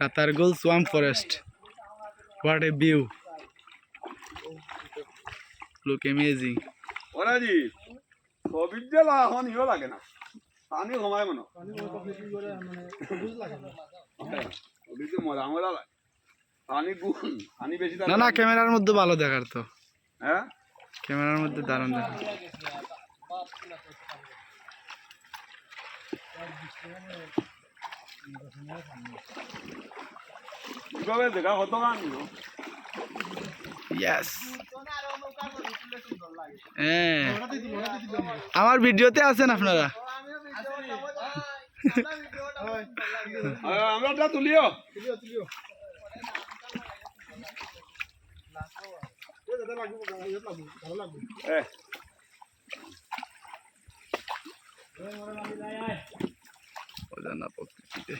Katargul Swamp Forest. What a view. Look amazing. ওরা জি সবির যে এখন ইয়ে লাগে না। পানি কমায় মনে যে মরা মরা লাগে পানি গুণ পানি বেশি না না ক্যামেরার মধ্যে ভালো দেখার তো। হ্যাঁ? ক্যামেরার মধ্যে দারুণ দেখা কীভাবে দেখা কত গান ইয়েস হ্যাঁ আমার ভিডিওতে আছেন আপনারা। আমরা তুলিও এ অজানা প্রকৃতিতে